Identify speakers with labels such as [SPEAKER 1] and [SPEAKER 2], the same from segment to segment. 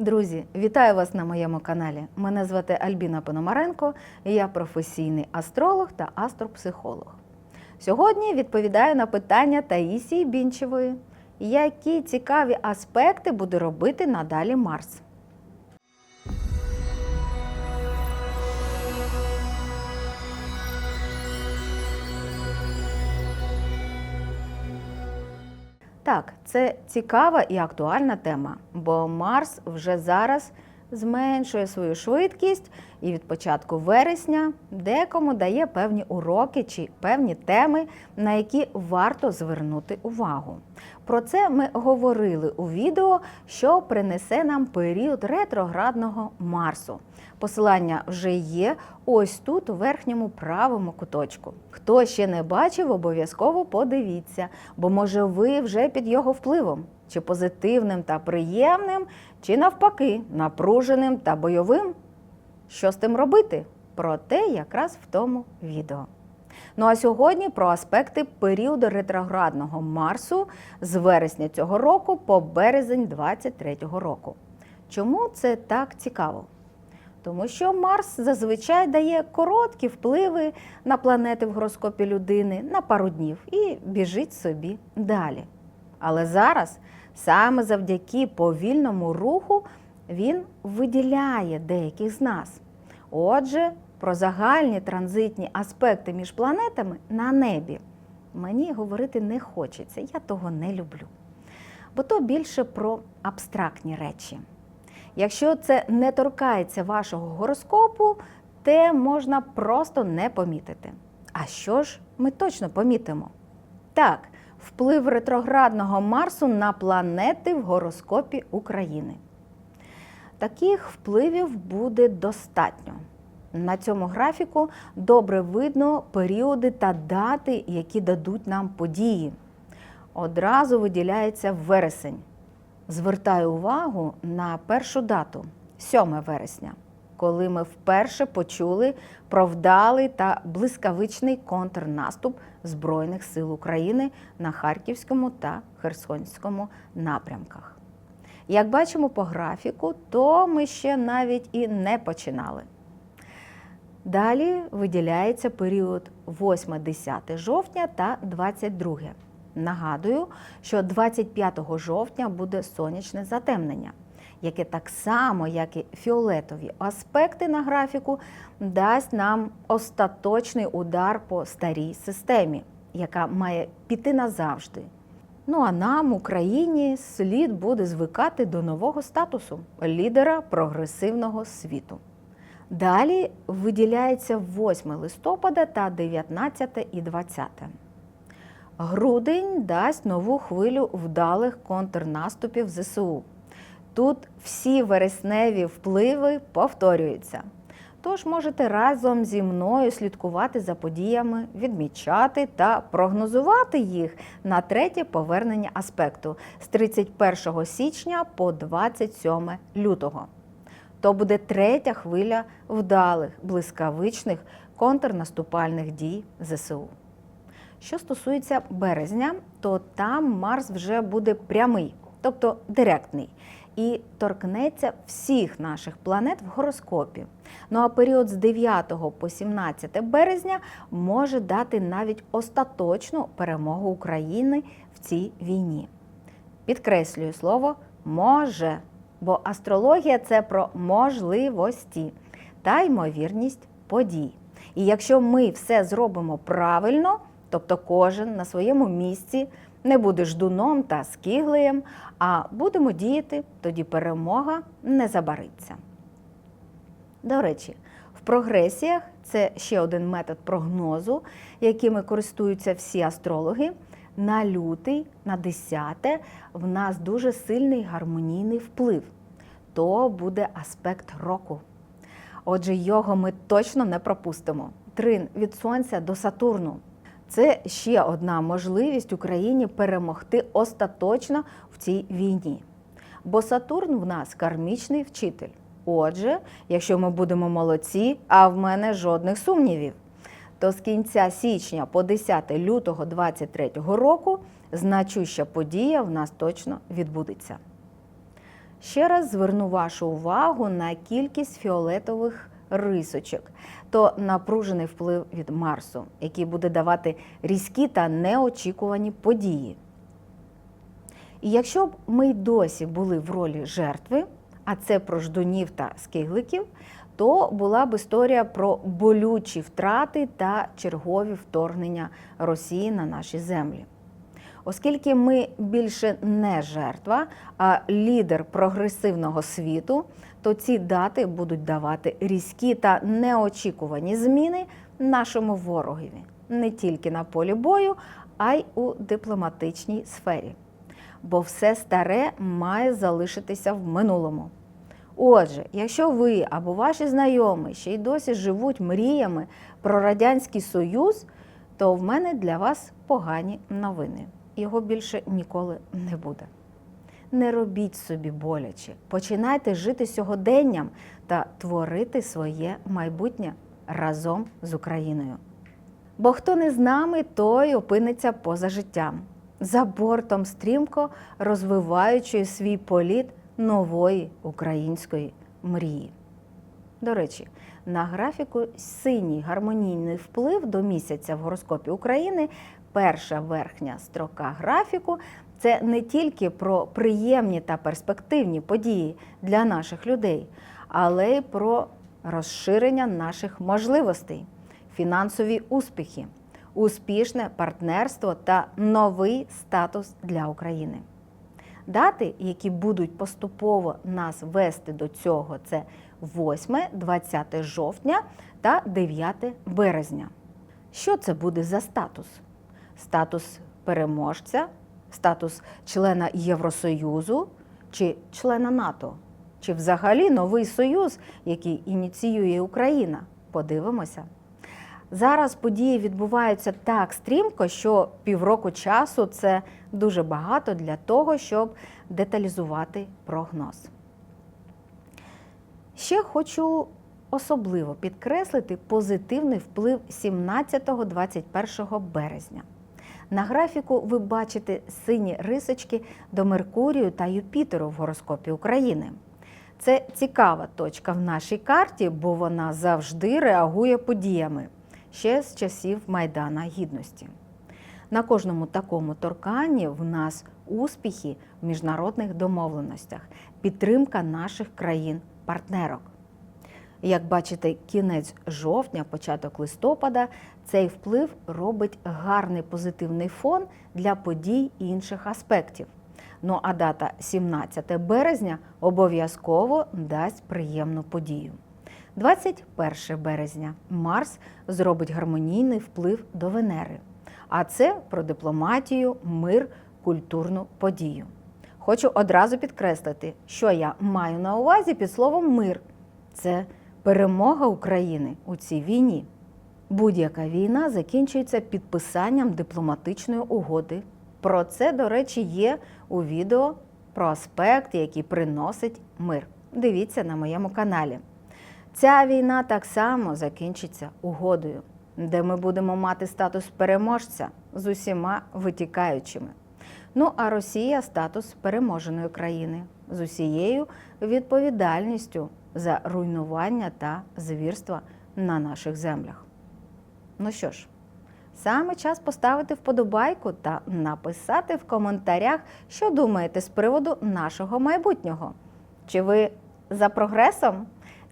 [SPEAKER 1] Друзі, вітаю вас на моєму каналі. Мене звати Альбіна Пономаренко, я професійний астролог та астропсихолог. Сьогодні відповідаю на питання Таїсії Бінчевої, які цікаві аспекти буде робити надалі Марс. Так, це цікава і актуальна тема, бо Марс вже зараз зменшує свою швидкість і від початку вересня декому дає певні уроки чи певні теми, на які варто звернути увагу. Про це ми говорили у відео, що принесе нам період ретроградного Марсу. Посилання вже є ось тут, у верхньому правому куточку. Хто ще не бачив, обов'язково подивіться, бо може ви вже під його впливом, чи позитивним та приємним, чи навпаки, напруженим та бойовим. Що з тим робити? Про те якраз в тому відео. Ну а сьогодні про аспекти періоду ретроградного Марсу з вересня цього року по березень 23-го року. Чому це так цікаво? Тому що Марс зазвичай дає короткі впливи на планети в гороскопі людини на пару днів і біжить собі далі. Але зараз, саме завдяки повільному руху, він виділяє деяких з нас. Отже, про загальні транзитні аспекти між планетами на небі мені говорити не хочеться, я того не люблю. Бо то більше про абстрактні речі. Якщо це не торкається вашого гороскопу, те можна просто не помітити. А що ж ми точно помітимо? Так, вплив ретроградного Марсу на планети в гороскопі України. Таких впливів буде достатньо. На цьому графіку добре видно періоди та дати, які дадуть нам події. Одразу виділяється вересень. Звертаю увагу на першу дату 7 вересня, коли ми вперше почули про вдалий та блискавичний контрнаступ Збройних сил України на Харківському та Херсонському напрямках. Як бачимо по графіку, то ми ще навіть і не починали. Далі виділяється період 8-10 жовтня та 22. Нагадую, що 25 жовтня буде сонячне затемнення, яке так само, як і фіолетові аспекти на графіку, дасть нам остаточний удар по старій системі, яка має піти назавжди. Ну а нам, Україні, слід буде звикати до нового статусу лідера прогресивного світу. Далі виділяється 8 листопада та 19 і 20. Грудень дасть нову хвилю вдалих контрнаступів ЗСУ. Тут всі вересневі впливи повторюються. Тож можете разом зі мною слідкувати за подіями, відмічати та прогнозувати їх на третє повернення аспекту з 31 січня по 27 лютого. То буде третя хвиля вдалих, блискавичних контрнаступальних дій ЗСУ. Що стосується березня, то там Марс вже буде прямий, тобто директний, і торкнеться всіх наших планет в гороскопі. Ну а період з 9 по 17 березня може дати навіть остаточну перемогу України в цій війні. Підкреслюю слово може, бо астрологія це про можливості та ймовірність подій. І якщо ми все зробимо правильно, Тобто кожен на своєму місці не буде ждуном та скіглеєм, а будемо діяти, тоді перемога не забариться. До речі, в прогресіях це ще один метод прогнозу, якими користуються всі астрологи. На лютий, на 10 в нас дуже сильний гармонійний вплив. То буде аспект року. Отже, його ми точно не пропустимо. Трин від Сонця до Сатурну. Це ще одна можливість Україні перемогти остаточно в цій війні. Бо Сатурн в нас кармічний вчитель. Отже, якщо ми будемо молодці, а в мене жодних сумнівів, то з кінця січня по 10 лютого 2023 року значуща подія в нас точно відбудеться. Ще раз зверну вашу увагу на кількість фіолетових рисочок, то напружений вплив від Марсу, який буде давати різкі та неочікувані події. І якщо б ми й досі були в ролі жертви, а це про ждунів та скигликів, то була б історія про болючі втрати та чергові вторгнення Росії на наші землі. Оскільки ми більше не жертва, а лідер прогресивного світу, то ці дати будуть давати різкі та неочікувані зміни нашому ворогові не тільки на полі бою, а й у дипломатичній сфері. Бо все старе має залишитися в минулому. Отже, якщо ви або ваші знайомі ще й досі живуть мріями про Радянський Союз, то в мене для вас погані новини. Його більше ніколи не буде. Не робіть собі боляче, починайте жити сьогоденням та творити своє майбутнє разом з Україною. Бо хто не з нами, той опиниться поза життям, за бортом стрімко розвиваючи свій політ нової української мрії. До речі, на графіку синій гармонійний вплив до місяця в гороскопі України, перша верхня строка графіку це не тільки про приємні та перспективні події для наших людей, але й про розширення наших можливостей, фінансові успіхи, успішне партнерство та новий статус для України. Дати, які будуть поступово нас вести до цього, це 8, 20 жовтня та 9 березня. Що це буде за статус? Статус переможця, статус члена Євросоюзу чи члена НАТО? Чи взагалі новий союз, який ініціює Україна? Подивимося. Зараз події відбуваються так стрімко, що півроку часу це дуже багато для того, щоб деталізувати прогноз. Ще хочу особливо підкреслити позитивний вплив 17-21 березня. На графіку ви бачите сині рисочки до Меркурію та Юпітеру в гороскопі України. Це цікава точка в нашій карті, бо вона завжди реагує подіями ще з часів Майдана Гідності. На кожному такому торканні в нас успіхи в міжнародних домовленостях, підтримка наших країн-партнерок. Як бачите, кінець жовтня, початок листопада, цей вплив робить гарний позитивний фон для подій інших аспектів. Ну а дата 17 березня обов'язково дасть приємну подію. 21 березня Марс зробить гармонійний вплив до Венери. А це про дипломатію, мир, культурну подію. Хочу одразу підкреслити, що я маю на увазі під словом мир. Це перемога України у цій війні. Будь-яка війна закінчується підписанням дипломатичної угоди. Про це, до речі, є у відео про аспект, який приносить мир. Дивіться на моєму каналі. Ця війна так само закінчиться угодою, де ми будемо мати статус переможця з усіма витікаючими. Ну а Росія статус переможеної країни з усією відповідальністю за руйнування та звірства на наших землях. Ну що ж, саме час поставити вподобайку та написати в коментарях, що думаєте з приводу нашого майбутнього. Чи ви за прогресом?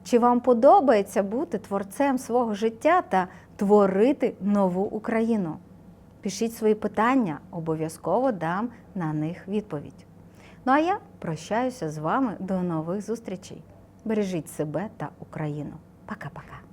[SPEAKER 1] Чи вам подобається бути творцем свого життя та творити нову Україну? Пишіть свої питання, обов'язково дам на них відповідь. Ну а я прощаюся з вами до нових зустрічей. Бережіть себе та Україну. Пока-пока.